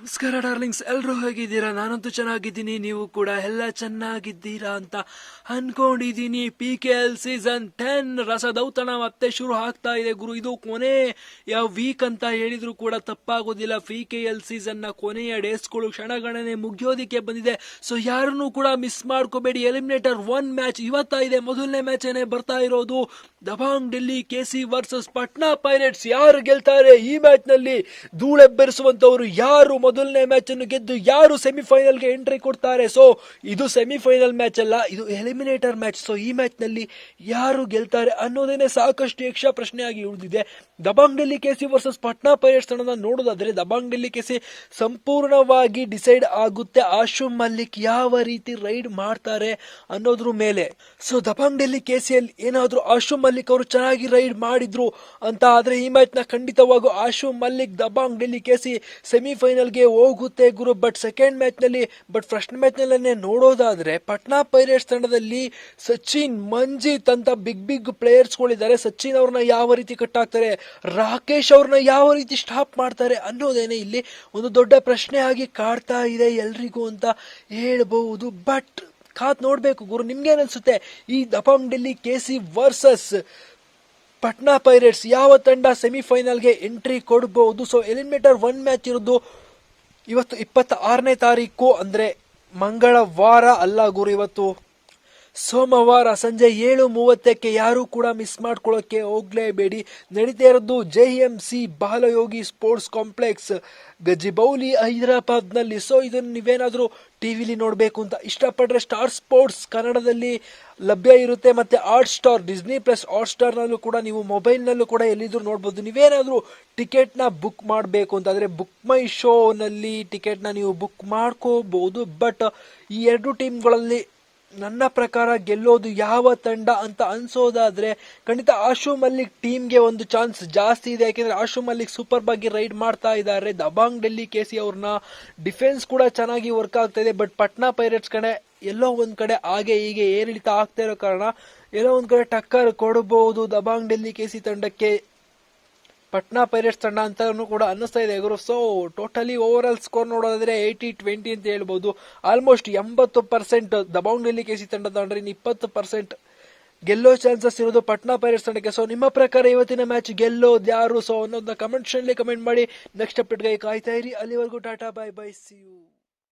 ನಮಸ್ಕಾರ ಡಾರ್ಲಿಂಗ್ಸ್. ಎಲ್ಲರೂ ಹೇಗಿದ್ದೀರಾ? ನಾನಂತೂ ಚೆನ್ನಾಗಿದ್ದೀನಿ. ನೀವು ಕೂಡ ಎಲ್ಲ ಚೆನ್ನಾಗಿದ್ದೀರಾ ಅಂತ ಅನ್ಕೊಂಡಿದ್ದೀನಿ. P K L season ten ರಸದೌತಣ ಮತ್ತೆ ಶುರು ಆಗ್ತಾ ಇದೆ ಗುರು. ಇದು ಕೊನೆ ಯಾವ ವೀಕ್ ಅಂತ ಹೇಳಿದ್ರು ಕೂಡ ತಪ್ಪಾಗೋದಿಲ್ಲ. ಪಿ ಕೆ ಎಲ್ ಸೀಸನ್ನ ಕೊನೆಯ ಡೇಸ್ಗಳು ಕ್ಷಣಗಣನೆ ಮುಗಿಯೋದಿಕ್ಕೆ ಬಂದಿದೆ. ಸೊ ಯಾರನ್ನೂ ಕೂಡ ಮಿಸ್ ಮಾಡ್ಕೋಬೇಡಿ. ಎಲಿಮಿನೇಟರ್ ಒನ್ ಮ್ಯಾಚ್ ಇವತ್ತ ಇದೆ ಮೊದಲನೇ ಮ್ಯಾಚ್ ಏನೇ ಬರ್ತಾ ಇರೋದು? Dabang Delhi K C versus Patna Pirates ಯಾರು ಗೆಲ್ತಾರೆ? ಈ ಮ್ಯಾಚ್ನಲ್ಲಿ ಧೂಳೆಬ್ಬರಿಸುವಂತವರು ಯಾರು? ಮೊದಲನೇ ಮ್ಯಾಚ್ ಅನ್ನು ಗೆದ್ದು ಯಾರು ಸೆಮಿಫೈನಲ್ಗೆ ಎಂಟ್ರಿ ಕೊಡ್ತಾರೆ? ಸೊ ಇದು ಸೆಮಿಫೈನಲ್ ಮ್ಯಾಚ್ ಅಲ್ಲ, ಇದು ಎಲಿಮಿನೇಟರ್ ಮ್ಯಾಚ್. ಸೊ ಈ ಮ್ಯಾಚ್ನಲ್ಲಿ ಯಾರು ಗೆಲ್ತಾರೆ ಅನ್ನೋದೇನೆ ಸಾಕಷ್ಟು ಯಕ್ಷ ಪ್ರಶ್ನೆಯಾಗಿ ಉಳಿದಿದೆ. Dabang Delhi KC versus Patna Pirates ತಂಡನ ನೋಡೋದಾದ್ರೆ ದಬಾಂಗ್ ಡೆಲ್ಲಿ ಕೆಸಿ ಸಂಪೂರ್ಣವಾಗಿ ಡಿಸೈಡ್ ಆಗುತ್ತೆ ಆಶು ಮಲ್ಲಿಕ್ ಯಾವ ರೀತಿ ರೈಡ್ ಮಾಡ್ತಾರೆ ಅನ್ನೋದ್ರ ಮೇಲೆ. ಸೊ ದಬಾಂಗ್ ಡೆಲ್ಲಿ ಕೆಸಿಯಲ್ಲಿ ಏನಾದ್ರು ಆಶು ಮಲ್ಲಿಕ್ ಅವರು ಚೆನ್ನಾಗಿ ರೈಡ್ ಮಾಡಿದ್ರು ಅಂತ ಆದ್ರೆ ಈ ಮ್ಯಾಚ್ನ ಖಂಡಿತವಾಗೂ ಆಶು ಮಲ್ಲಿಕ್ ದಬಾಂಗ್ ಡೆಲ್ಲಿ ಕೆಸಿ ಸೆಮಿಫೈನಲ್ಗೆ ಹೋಗುತ್ತೆ ಗುರು. ಬಟ್ ಸೆಕೆಂಡ್ ಮ್ಯಾಚ್ನಲ್ಲಿ ಬಟ್ ಫಸ್ಟ್ ಮ್ಯಾಚ್ ನೋಡೋದಾದರೆ, ಪಟ್ನಾ ಪೈರೇಟ್ಸ್ ತಂಡದಲ್ಲಿ ಸಚಿನ್, ಮಂಜಿತ್ ಅಂತ ಬಿಗ್ ಬಿಗ್ ಪ್ಲೇಯರ್ಸ್ಗಳಿದ್ದಾರೆ ಸಚಿನ್ ಅವ್ರನ್ನ ಯಾವ ರೀತಿ ಕಟ್ಟಾಗ್ತಾರೆ ರಾಕೇಶ್ ಅವ್ರನ್ನ ಯಾವ ರೀತಿ ಸ್ಟಾಪ್ ಮಾಡ್ತಾರೆ ಅನ್ನೋದೇನೆ ಇಲ್ಲಿ ಒಂದು ದೊಡ್ಡ ಪ್ರಶ್ನೆ ಆಗಿ ಕಾಡ್ತಾ ಇದೆ ಎಲ್ರಿಗೂ ಅಂತ ಹೇಳ್ಬಹುದು. ಬಟ್ ಕಾತ್ ನೋಡಬೇಕು ಗುರು ನಿಮ್ಗೇನ್ ಅನಿಸುತ್ತೆ ಈ ದಪಂ Delhi K C versus Patna pirates ಯಾವ ತಂಡ ಸೆಮಿಫೈನಲ್ಗೆ ಎಂಟ್ರಿ ಕೊಡಬಹುದು ಸೊ ಎಲಿಮಿನೇಟರ್ ಒನ್ ಮ್ಯಾಚ್ ಇರೋದು ಇವತ್ತು ಇಪ್ಪತ್ತ ಆರನೇ ತಾರೀಕು ಅಂದ್ರೆ ಮಂಗಳವಾರ ಅಲ್ಲ ಗುರು ಇವತ್ತು ಸೋಮವಾರ ಸಂಜೆ ಏಳು ಮೂವತ್ತಕ್ಕೆ ಯಾರೂ ಕೂಡ ಮಿಸ್ ಮಾಡ್ಕೊಳ್ಳೋಕ್ಕೆ ಹೋಗ್ಲೇಬೇಡಿ. ನಡೀತಾ ಇರೋದು J M C Balayogi sports complex. Gachibowli ಹೈದರಾಬಾದ್ನಲ್ಲಿ. ಸೊ ಇದನ್ನು ನೀವೇನಾದರೂ ಟಿ ವಿಲಿ ನೋಡಬೇಕು ಅಂತ ಇಷ್ಟಪಟ್ಟರೆ ಸ್ಟಾರ್ ಸ್ಪೋರ್ಟ್ಸ್ ಕನ್ನಡದಲ್ಲಿ ಲಭ್ಯ ಇರುತ್ತೆ. ಮತ್ತು ಹಾಟ್ ಸ್ಟಾರ್ ಡಿಸ್ನಿ ಪ್ಲಸ್ ಹಾಟ್ ಸ್ಟಾರ್ನಲ್ಲೂ ಕೂಡ ನೀವು ಮೊಬೈಲ್ನಲ್ಲೂ ಕೂಡ ಎಲ್ಲಿದ್ರು ನೋಡ್ಬೋದು. ನೀವೇನಾದರೂ ಟಿಕೆಟ್ನ ಬುಕ್ ಮಾಡಬೇಕು ಅಂತಂದರೆ ಬುಕ್ ಮೈ ಶೋನಲ್ಲಿ ಟಿಕೆಟ್ನ ನೀವು ಬುಕ್ ಮಾಡ್ಕೋಬಹುದು ಬಟ್ ಈ ಎರಡು ಟೀಮ್ಗಳಲ್ಲಿ ನನ್ನ ಪ್ರಕಾರ ಗೆಲ್ಲೋದು ಯಾವ ತಂಡ ಅಂತ ಅನ್ಸೋದಾದ್ರೆ ಖಂಡಿತ ಆಶು ಮಲ್ಲಿಕ್ ಟೀಮ್ಗೆ ಒಂದು ಚಾನ್ಸ್ ಜಾಸ್ತಿ ಇದೆ. ಯಾಕೆಂದ್ರೆ ಆಶು ಮಲ್ಲಿಕ್ ಸೂಪರ್ ಬಾಗಿ ರೈಡ್ ಮಾಡ್ತಾ ಇದ್ದಾರೆ. ದಬಾಂಗ್ ಡೆಲ್ಲಿ ಕೆ ಸಿ ಅವ್ರನ್ನ ಡಿಫೆನ್ಸ್ ಕೂಡ ಚೆನ್ನಾಗಿ ವರ್ಕ್ ಆಗ್ತಾ ಇದೆ. ಬಟ್ ಪಟ್ನಾ ಪೈರೇಟ್ಸ್ ಕಡೆ ಎಲ್ಲೋ ಒಂದ್ ಕಡೆ ಹಾಗೆ ಹೀಗೆ ಏರಿಳಿತ ಆಗ್ತಾ ಇರೋ ಕಾರಣ ಎಲ್ಲೋ ಒಂದ್ ಕಡೆ ಟಕ್ಕರ್ ಕೊಡಬಹುದು ದಬಾಂಗ್ ಡೆಲ್ಲಿ ಕೆಸಿ ತಂಡಕ್ಕೆ. ಪಟ್ನಾ ಪೈರೇಟ್ಸ್ ತಂಡ ಅಂತಾನು ಕೂಡ ಅನ್ನಿಸ್ತಾ ಇದೆ ಗುರು. So totally overall score ನೋಡೋದಾದ್ರೆ ಏಯ್ಟಿ ಟ್ವೆಂಟಿ ಅಂತ ಹೇಳ್ಬೋದು. ಆಲ್ಮೋಸ್ಟ್ ಎಂಬತ್ತು ಪರ್ಸೆಂಟ್ ದಬಾಂಗ್ ಡೆಲ್ಲಿ ಕೆಸಿ ತಂಡ ತಗೊಂಡ್ರೆ ಇಪ್ಪತ್ತು ಪರ್ಸೆಂಟ್ ಗೆಲ್ಲೋ ಚಾನ್ಸಸ್ ಇರೋದು ಪಟ್ನಾ ಪೈರೇಟ್ಸ್ ತಂಡಕ್ಕೆ. ಸೊ ನಿಮ್ಮ ಪ್ರಕಾರ ಇವತ್ತಿನ ಮ್ಯಾಚ್ ಗೆಲ್ಲೋದು ಯಾರು? ಸೊ ಅನ್ನೋದನ್ನ ಕಮೆಂಟ್ ಕಮೆಂಟ್ ಮಾಡಿ. ನೆಕ್ಸ್ಟ್ ಅಪ್ಡೇಟ್ಗೆ ಕಾಯ್ತಾ ಇರಿ. ಅಲ್ಲಿವರೆಗೂ tata bye bye see you